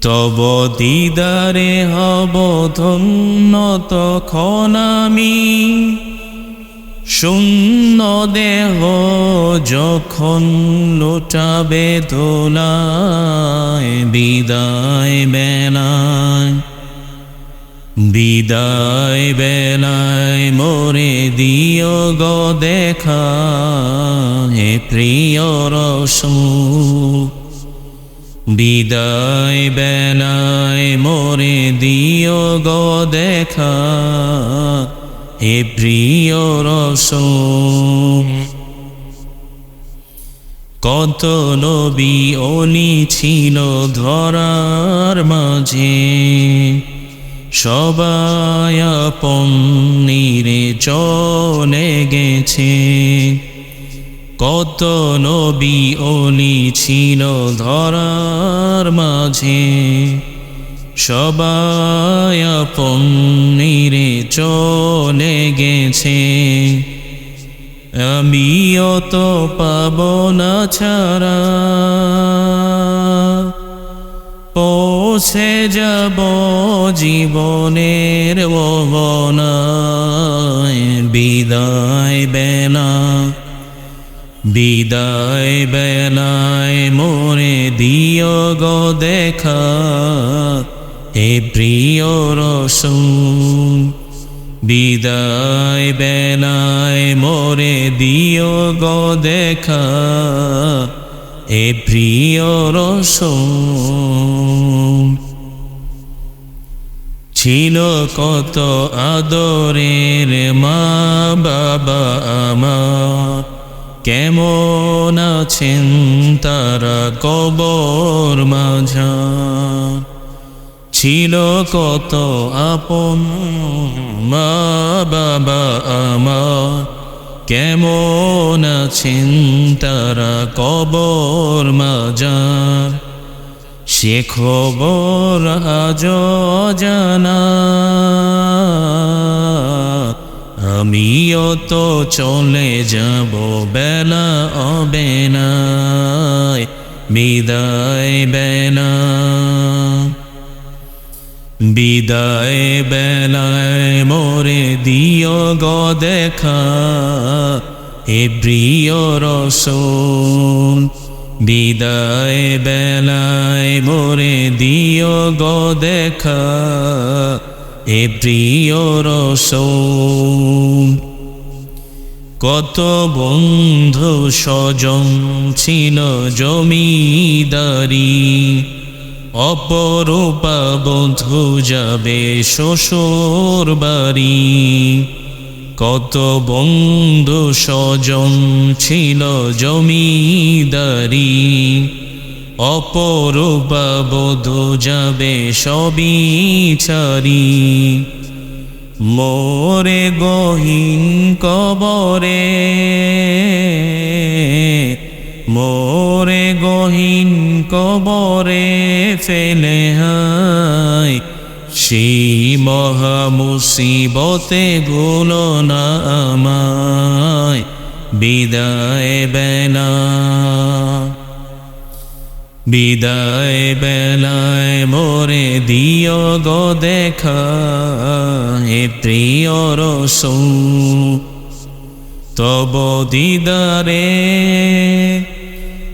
তব দিদারে হব ধন্য তখন আমি। শূন্য দেহ যখন লোটাবে দোলায় বিদায় বেলায় বিদায় বেলায় মোরে দিও গো দেখা, হে প্রিয় রসুন বিদায় বেলায় মোরে দিও গো দেখা। হে প্রিয় রসুন কত নবী অলি ছিল ধরার মাঝে। সবাই আপন নিরে চলে গেছে। কত নবী অলি ছিল ধরার মাঝে। সবাই নিরে চলে গেছে। আমিও তো পাব না ছাড়া। পৌঁছে যাব জীবনের বিদায় বেলা। বিদায় বেলায় মোরে দিও গো দেখা, হে প্রিয় রসুন। বিদায় বেলায় মোরে দিও গো দেখা, হে প্রিয় রসুন। ছিল কত আদরের মা বাবা আমার কেমন আছেন তারা কবর মাঝা ছিল কত আপন মা বাবা আমার। কেমন আছেন তারা কবর মাজার সে খবর আজ জানা। আমিও তো চলে যাব বেলা হবে না বিদায় বেলা। বিদায় বেলায় মোরে দিও গো দেখা, হে প্রিয় রসুন। বিদায় বেলায় মোরে দিও গো দেখা। হে প্রিয় রসুন কত বন্ধু স্বজন ছিল জমিদারি, অপরূপা বন্ধু যাবে শ্বশুর বাড়ি। কত বন্ধু স্বজন ছিল জমিদারি অপরূপা বধু যাবে সবই ছাড়ি। মোরে গহীন কবরে, মোরে গহীন কবরে ফেলে হায়। সেই মহা না আমায়, বিদায় বেলা। বিদায় বেলায় মোরে দিও গো দেখা হে প্রিয় রসুন তব দিদারে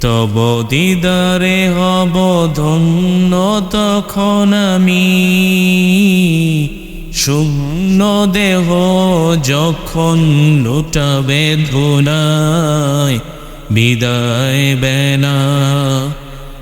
তব দিদারে হব ধন্য তখন আমি। শূন্য দেহ যখন লুটাবে ধুলায়, বিদায় বেলা